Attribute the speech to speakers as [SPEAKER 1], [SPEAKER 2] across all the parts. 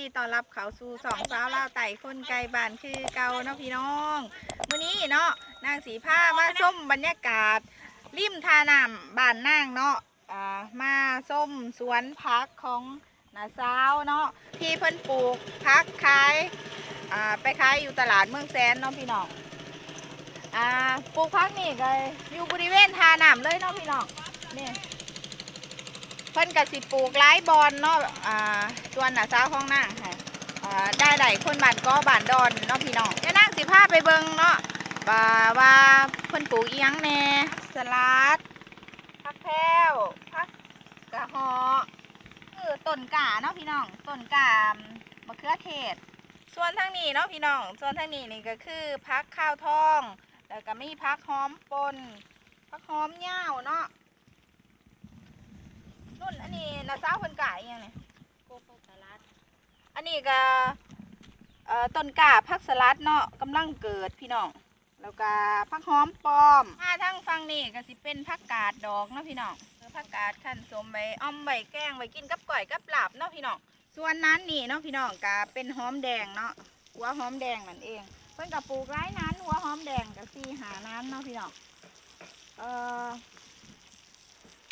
[SPEAKER 1] ดีต้อนรับเขาสู่สองสาวลาวไต่คนไกลบ้านคือเกาเนาะพี่น้องวันนี้เนาะนางสีผ้ามาส้มบรรยากาศ ริมทาน้ำบ้านนางเนาะอ่ามาส้มสวนพักของนาสาวเนาะที่เพิ่นปลูกพักขายอ่าไปขายอยู่ตลาดเมืองแสนเนาะพี่น้องอ่าปลูกพักนี่ก็อยู่บริเวณทาน้ำเลยเนาะพี่น้องนี่ เพิ่นกับสิปลูกหลายบอนเนาะอ่าส่วนหน้าสาวของนางค่ะอ่าได้ได้คนบ้านก็บ้านดอนเนาะพี่น้องเดี๋ยวนางสิพาไปเบิ่งเนาะว่าว่าเพิ่นปลูกอีหยังแน่สลัดผักแพรวผักกะฮอคือต้นกาเนาะพี่น้องต้นกามะเขือเทศ ส่วนทางนี้เนาะพี่น้อง ส่วนทางนี้นี่ก็คือผักข้าวทอง แล้วก็มีผักหอมปนผักหอมเหย้าเนาะ นุ่นอันนี้นาสาวเพิ่นกายยังเนี่ย
[SPEAKER 2] โกโก้สลัด
[SPEAKER 1] อันนี้ก็เอ่อต้นกาผักสลัดเนาะกำลังเกิดพี่น้อง แล้วก็ผักหอมปลอมมาทั้งฟังนี่ก็สิเป็นผักกาดดอกเนาะพี่น้องหรือผักกาดขั้นสมใบอ้อมใบแกงใบกินกับก่อยกับลาบเนาะพี่น้อง ส่วนนั้นนี่เนาะพี่น้องก็เป็นหอมแดงเนาะหัวหอมแดงนั่นเอง เพิ่นก็ปลูกไร้นั้นหัวหอมแดงกับซีหานั้นเนาะพี่น้อง เอ่อ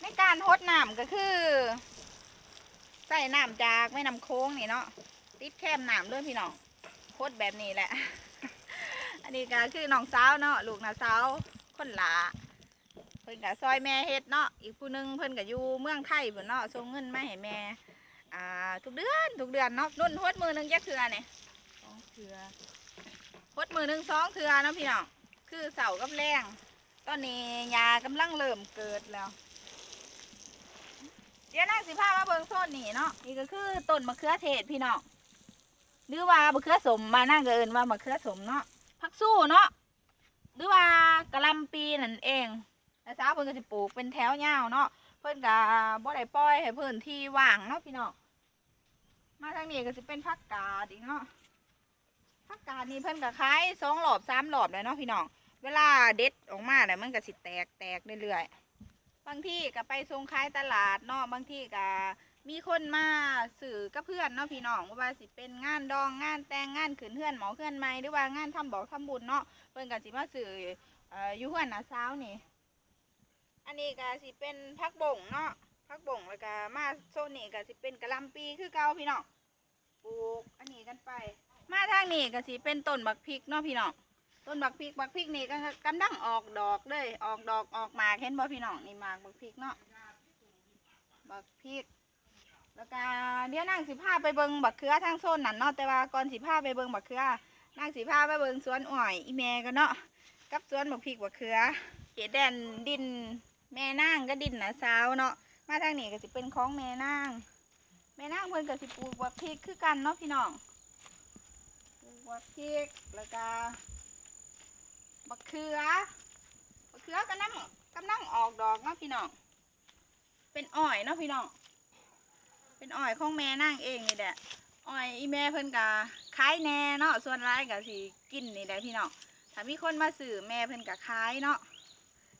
[SPEAKER 1] ในการทดน้ำก็คือ ใส่น้ำจากแม่น้ำโค้งนี่เนาะติดแคมน้ำด้วยพี่น้องโคตรแบบนี้แหละ อันนี้ก็คือน้องสาวเนาะลูกน้าสาวคนหลาเพิ่นกับซอยแม่เฮ็ดเนาะอีกผู้หนึงเพิ่นก็อยู่เมืองไทยเพิ่นเนาะส่งเงินมาให้แม่อ่าทุกเดือนทุกเดือนเนาะนุ่นทดมือหนึงจักเทื่อเนี่ยสองเทื่อทดมือหนึงสองเทื่อนะพี่น้องคือเสากับแรงตอนนี้ยากำลังเริ่มเกิดแล้ว ดี๋ยวนางสิพามาเบิ่งโซนนี่เนาะนี่ก็คือต้นมะเขือเทศพี่น้องหรือว่ามะเขือสมมานั่งก็เอินว่ามะเขือสมเนาะผักสู้เนาะหรือว่ากะหลำปีนั่นเองแต่สาวเพิ่นก็สิปลูกเป็นแถวยาวเนาะเพิ่นก็บ่ได้ปล่อยให้เพิ่นที่ว่างเนาะพี่น้องมาทางนี้ก็สิเป็นผักกาดอีกเนาะผักกาดนี่เพิ่นก็ขายสองหลอบสามหลอบเลยเนาะพี่น้องเวลาเด็ดออกมาเนี่ยมันก็สิแตกแตกเรื่อยๆ บางที่ก็ไปส่งขายตลาดเนาะบางที่ก็มีคนมาสื่อกับเพื่อนเนาะพี่น้องว่าสิเป็นงานดองงานแต่งงานขืนเพื่อนหมอเพื่อนไม่หรือว่างานทำบอกทำบุญเนาะเพิ่นก็สิมาสื่อเอ่อยู่เพื่อนนะเช้าวนี่ อันนี้ก็สิเป็นพักบ่งเนาะพักบ่งแล้วก็มาโซนนี่ก็สิเป็นกะลำปีคือเก่าพี่น้องปลูกอันนี้กันไป มาทางนี้ก็สิเป็นต้นบักพริกเนาะพี่น้อง ต้นบักพริกบักพริกนี่ก็กำลังออกดอกเลยออกดอกออกมาเห็นบ่พี่น้องนี่มากบักพริกเนาะบักพริก แล้วก็เดี๋ยวนางสิพาไปเบิงบักเขือทางโซนนั่นเนาะแต่ว่าก่อนสิพาไปเบิงบักเขือนางสิพาไปเบิงสวนอ้อยอีแม่กันเนาะกับสวนบักพริกบักเขือเขตแดนดินแม่นางก็ดินนะสาวเนาะมาทางนี้ก็สิเป็นของแม่นางแม่นางเพิ่นก็สิปลูกบักพริกคือกันเนาะพี่น้องปลูกบักพริกแล้วก็ บักเขือบักเขือกำลังกำลังออกดอกเนาะพี่น้อง เป็นอ้อยเนาะพี่น้อง เป็นอ้อยของแม่นั่งเองนี่แหละ อ้อยอีแม่เพิ่นกะขายแน่เนาะ ส่วนร้ายกะสิกินนี่แหละพี่น้อง ถ้ามีคนมาซื้อแม่เพิ่นกะขายเนาะ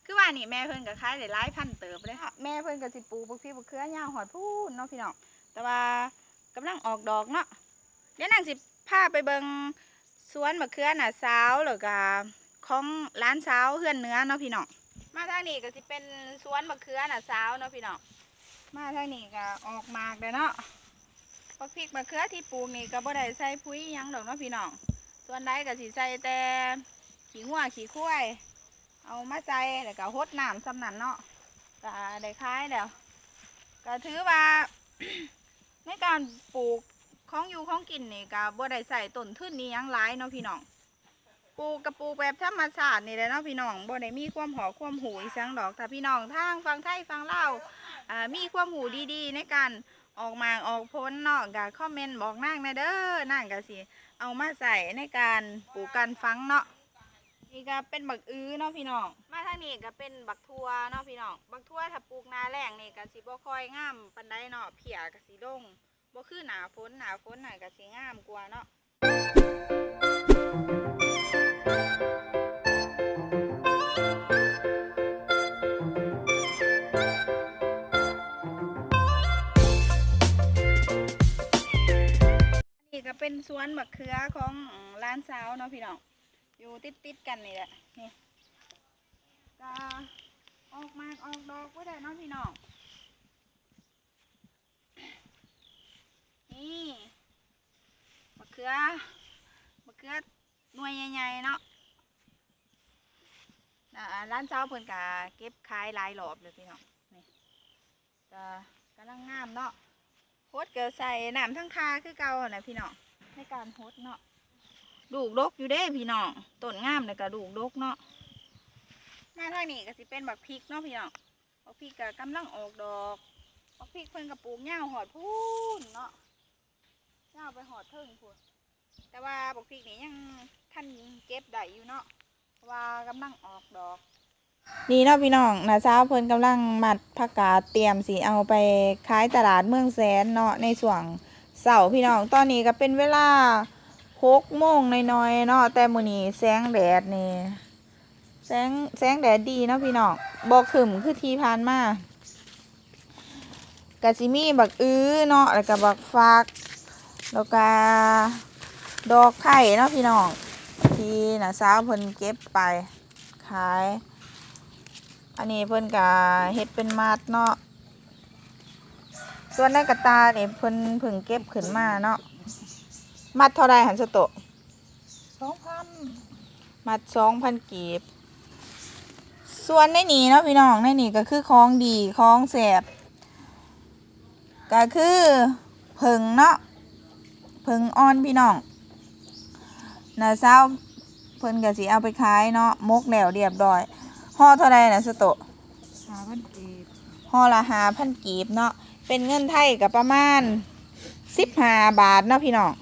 [SPEAKER 1] คือว่านี่แม่เพิ่นกะขายหลายพันเติบเลยค่ะ แม่เพิ่นกะสิปูบักพริกบักเขือยาวหอดพูนเนาะพี่น้อง แต่ว่ากำลังออกดอกเนาะ เดี๋ยวนางสิพาไปเบิงสวนบักเขือน่ะสาวแล้วก็ ของร้านเช้าวเพื่อนเนื้อเนาะพี่น้องมาทางนี้ก็สิเป็นสวนมะเขือน่ะเช้าวเนาะพี่น้องมาทางนี้ก็ออกมากเลยเนาะบักพริกมะเขือที่ปลูกนี่ก็บ่ได้ใส่ปุ๋ยหยังดอกเนาะพี่น้องส่วนใดก็สิใส่แต่ขี้งัวขี้ควายเอามาใส่แล้วก็หดน้ำสำนันเนาะก็ได้ขายแล้วก็ถือว่าในการปลูกของอยู่ของกินนี่ก็บ่ได้ใส่ต้นทุนนี้ยังหลายเนาะพี่น้อง ปลูกกระปูแบบธรรมชาตินี่แหละเนาะพี่น้องบ่ได้มีความหอความหูอีสังดอกถ้าพี่น้องทางฟังไทยฟังเล่าอ่ามีความหูดีๆ ในการออกมาออกผลเนาะก็คอมเมนต์บอกนางนะเด้อนางก็สิเอามาใส่ในการปลูกการฟังเนาะนี่ก็เป็นบักอื้อเนาะพี่น้อง มาทางนี้ก็เป็นบักทั่วเนาะพี่น้อง บักทั่วถ้าปลูกนาแรงนี่ก็สิบ่ค่อยงามปานใดเนาะเพียก็สิลงบ่คือหนาฝนหนาฝนหน่ะก็สิงามกว่าเนาะ สวนบักเขือของร้านสาวเนาะพี่น้อง อยู่ติดติดๆกันนี่แหละ นี่ก็ออกมากออกดอกก็ได้เนาะพี่น้อง นี่บักเขือบักเขือหน่วยใหญ่ๆเนาะอ่ร้านเช้าเพิ่นกะเก็บขายลายรอบเลยพี่น้อง นี่ก็กำลังงามเนาะโฮดเกิดใส่น้ำทั้งคาคือเก่าหั่นแหละพี่น้อง ในการโฮดเนาะดูกดกอยู่เด้พี่น้องต้นงามเลยก็ดูกดกเนาะมาทางนี้ก็สิเป็นบักพริกเนาะพี่น้องบักพริกก็กำลังออกดอกบักพริกเพิ่นก็ปลูกยาวหอดพูนเนาะยาวไปหอดเทิงพูนแต่ว่าบักพริกนี่ยังท่านเก็บได้อยู่เนาะเพราะว่ากำลังออกดอก นี่เนาะพี่น้องนะเช้าวเพิ่นกำลังมัดผักกาดเตรียมสิเอาไปขายตลาดเมืองแสนเนาะในช่วงเสาพี่น้องตอนนี้ก็เป็นเวลาหกโมงน้อยๆเนาะแต่มื้อนี้แสงแดดนี่แสงแสงแดดดีเนาะพี่น้องบ่ขึ้มคือทีผ่านมากะสิมีบักอื้อเนาะแล้วก็บักฟักแล้วก็ดอกไผ่เนาะพี่น้องที่น่ะสาวเพิ่นเก็บไปขาย อันนี้เพิ่นก็เฮ็ดเป็นมัดเนาะ ส่วนในกระตาเนี่ยเพิ่นเพิ่งเก็บขึ้นมาเนาะมัดเท่าไรหันสโตะ
[SPEAKER 2] สองพัน
[SPEAKER 1] มัดสองพันกีบ ส่วนในนี้เนาะพี่น้องในนี้ก็คือของดีของแสบก็คือเพิงเนาะเพิงอ่อนพี่น้องน่ะเช้าเพิ่นก็สิเอาไปขายเนาะมกแล้วเรียบร้อยห่อเท่าไรน่ะสโตะ
[SPEAKER 2] หาพันกีบ
[SPEAKER 1] ห่อละหาพันกีบเนาะ เป็นเงินไทยกับประมาณสิบห้าบาทเนาะพี่น้อง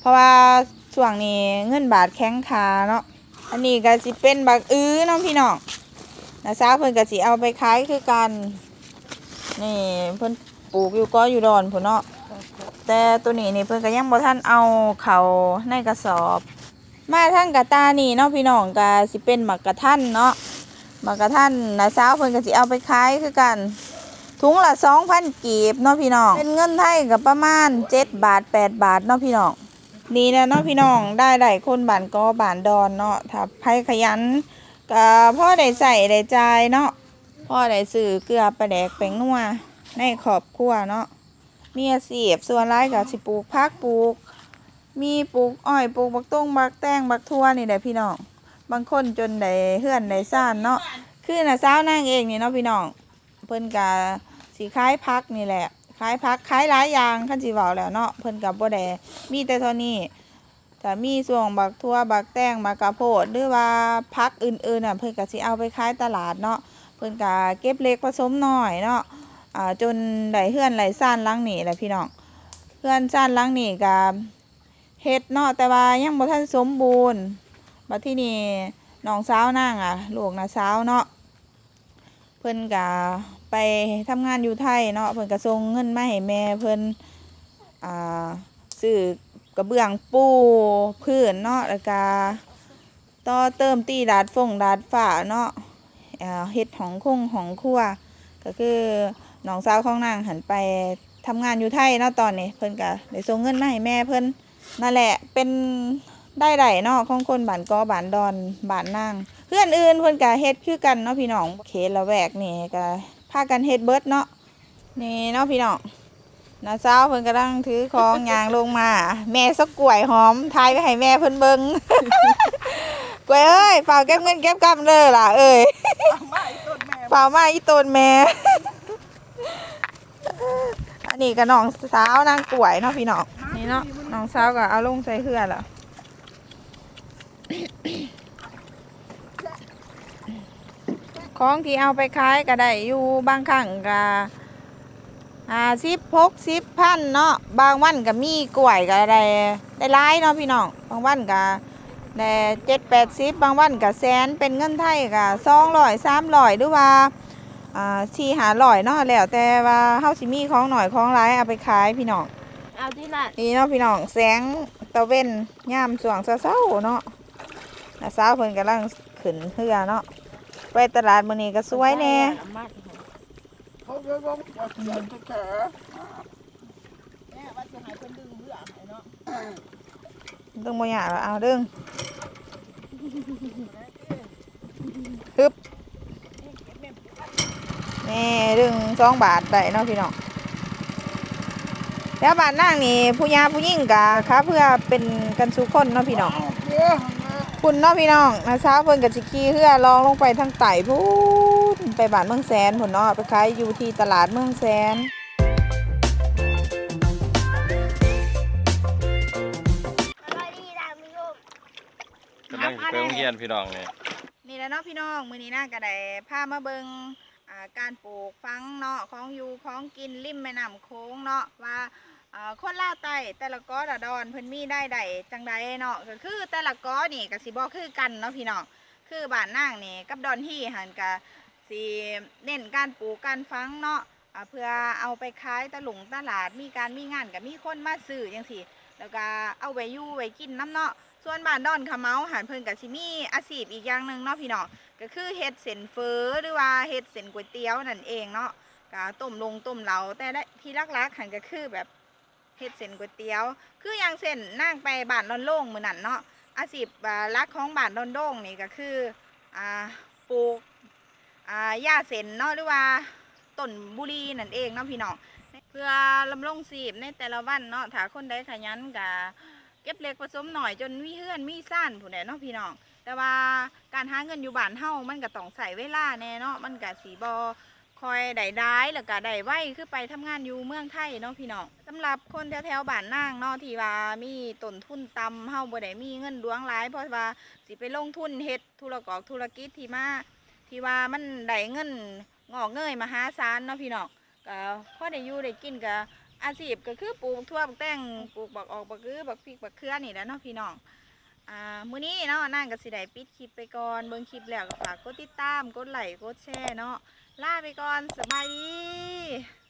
[SPEAKER 1] เพราะว่าช่วงนี้เงินบาทแข็งขาเนาะ อันนี้ก็สิเป็นบักอื้อเนาะพี่น้องนะซาเพิ่นก็สิเอาไปขายคือกัน นี่เพิ่นปลูกอยู่ก็อยู่ดอนพุ่นเนาะ แต่ตัวนี้นี่เพิ่นก็ยังบ่ทันเอาเขาในกระสอบ มาทั้งกระตานี่เนาะพี่น้องก็สิเป็นหมักกระทันเนาะหมักกระทันนะสาวเพิ่นก็สิเอาไปขายคือกัน ถุงละสองพันกีบเนาะพี่น้อง เป็นเงินไทยก็ประมาณเจ็ดบาทแปดบาทเนาะพี่น้อง นี่นะเนาะพี่น้องได้หลายคนบ้านก็บ้านดอนเนาะถ้าใครขยันก็พ่อได้ใส่ได้จ่ายเนาะพ่อได้ซื้อเกลือปลาแดกแป้งนัวในครอบครัวเนาะมีอาชีพส่วนรายก็สิปลูกผักปลูก มีปลูกอ้อยปลูกบักต้งบักแตงบักทั่วนี่แหละพี่น้องบางคนจนได้เฮือนได้ซ่านเนาะคือน่ะสาวนางเองนี่เนาะพี่น้อง เพิ่นก็สิขายพักนี่แหละขายพักขายหลายอย่างคันสิเว้าแล้วเนาะเพิ่นก็บ่ได้มีแต่เท่านี้ถ้ามีส่วงบักทั่วบักแตงบักกะโพดหรือว่าพักอื่นๆน่ะเพิ่นก็สิเอาไปขายตลาดเนาะเพิ่นก็เก็บเล็กผสมน้อยเนาะอ่าจนได้เฮือนไหลซ่านลังนี่แหละพี่น้องเฮือนซ่านลังนี่ก็เฮ็ดเนาะแต่ว่ายังบ่ทันสมบูรณ์บัดที่นี่น้องสาวนางอะลูกน่ะสาวเนาะ พิ่นก็ไปทำงานอยู่ไทยเนาะเพิ่นก็ส่งเงินมาให้แม่เพิ่นอ่าซื้อกระเบื้องปูพื้นเนาะแล้วก็ต่อเติมตีดาดฟงดาดฝ้าเนาะเฮ็ดของคงของครัวก็คือน้องสาวของนางหันไปทำงานอยู่ไทยเนาะตอนนี้เพิ่นก็ได้ส่งเงินมาให้แม่เพิ่นนั่นแหละเป็น ได้ไดเนาะของคนบ้านกอบ้านดอนบ้านนางเพื่อนอื่นเพิ่นก็เฮ็ดคือกันเนาะพี่น้องเขตละแวกนี่ก็พากันเฮ็ดเบิดเนาะนี่เนาะพี่น้องน้าสาวเพิ่นกำลังถือของยางลงมา แม่สักกล้วยหอมทายไปให้แม่เพิ่นเบิ่งกล้วยเอ้ยเฝ้าเก็บเงินเก็บกำเด้อล่ะเอ้ย
[SPEAKER 2] ไม่ต้นแม่
[SPEAKER 1] เฝ้ามาอีต้นแม่อันนี้ก็น้องสาวนางกล้วยเนาะพี่น้องนี่เนาะน้องสาวก็เอาลงใส่เฮือแล้ว ของที่เอาไปขายก็ได้อยู่บางครั้งก็อ่าสิบหกสิบพันเนาะบางวันก็มีกล้วยก็ได้ได้หลายเนาะพี่น้องบางวันก็ได้เจ็ดแปดสิบบางวันก็แสนเป็นเงินไทยก็สองร้อยสามร้อยหรือว่าอ่าสี่หาร้อยเนาะแล้วแต่ว่าเฮาสิมีของหน่อยของหลายเอาไปขายพี่น้อง
[SPEAKER 2] เอาที่ละ
[SPEAKER 1] นี่เนาะพี่น้องแสงตะเว้นยามสว่างเช้าๆเนาะน้าสาวเพิ่นกำลังขึ้นเรือเนาะ ไปตลาดมื้อนี้ก็สวยแน่
[SPEAKER 2] เขาเรียกว่าเงินแค่แม่ว่าจะให้เพิ่นดึงเหือให้เนาะ
[SPEAKER 1] ดึงบ่ยากหรอกเอาดึงฮึบนี่ดึงสองบาทได้เนาะพี่น้องแล้วบาทนั่งนี่ผู้ยาผู้ยิ่งกะค่ะเพื่อเป็นกันสุคนเนาะพี่น้อง คุณเนาะพี่น้องนะเช้าเพิ่นกับจิกี้เพื่อลองลงไปทางไต่พูนไปบ้านเมืองแสนผลเนาะไปขายอยู่ที่ตลาดเมืองแสน
[SPEAKER 3] กำลังสิไปโรงเรียนพี่น้องนี่
[SPEAKER 1] นี่แหละเนาะพี่น้องมื้อนี้น่าก็ได้พามาเบิงอ่าการปลูกฟังเนาะของอยู่ของกินริมแม่น้ำโค้งเนาะว่า อ่าคนลาวใต้แต่ละก้อละดอนเพิ่นมีได้ใดจังใดเนาะก็คือแต่ละก้อนี่ก็สิบ่คือกันเนาะพี่น้องคือบ้านนางนี่กับดอนที่หันก็สิเน้นการปลูกการฟังเนาะอ่าเพื่อเอาไปขายตะหลงตลาดมีการมีงานก็มีคนมาซื้อจังซี่แล้วก็เอาไว้อยู่ไว้กินน้ำเนาะส่วนบ้านดอนขะเมาหันเพิ่นกับสิมีอาชีพอีกอย่างหนึ่งเนาะพี่น้องก็คือเฮ็ดเส้นเฟอหรือว่าเฮ็ดเส้นก๋วยเตี๋ยวนั่นเองเนาะก็ต้มลงต้มเหลาแต่ได้ที่ลักๆหันก็คือแบบ เฮ็ดเส้นก๋วยเตี๋ยว คืออย่างเส้นนั่งไปบ้านดอนโล่งมือนั้นเนาะอาชีพลักของบ้านดอนโล่งนี่ก็คืออ่าปลูกอ่าหญ้าเส้นเนาะหรือว่าต้นบุรีนั่นเองเนาะพี่น้องเพื่อลำรงชีพในแต่ละวันเนาะถ้าคนใดขยันก็เก็บเล็กผสมหน่อยจนมีเฮือนมีซ่านผู้ใดเนาะพี่น้องแต่ว่าการหาเงินอยู่บ้านเฮามันก็ต้องใส่เวลาแน่เนาะมันก็สีบอ อยได้ได้แล้วก็ได้ไวคือไปทำงานอยู่เมืองไทยเนาะพี่น้องสำหรับคนแถวๆบ้านนางเนาะที่ว่ามีต้นทุนต่ำเฮาบ่ได้มีเงินหลวงหลายเพราะว่าสิไปลงทุนเฮ็ดธุรกอกธุรกิจที่มาที่ว่ามันได้เงินงอกเงยมหาศาลเนาะพี่น้องก็พอได้อยู่ได้กินก็อาชีพก็คือปลูกทั่วแตงปลูกบักออกบักคือบักพริกบักเขือนี่แหละเนาะพี่น้องอ่ามื้อนี้เนาะนั่งก็สิได้ปิดคลิปไปก่อนเบิ่งคลิปแล้วก็ฝากกดติดตามกดไลค์กดแชร์เนาะ ลาไปก่อนสบายดี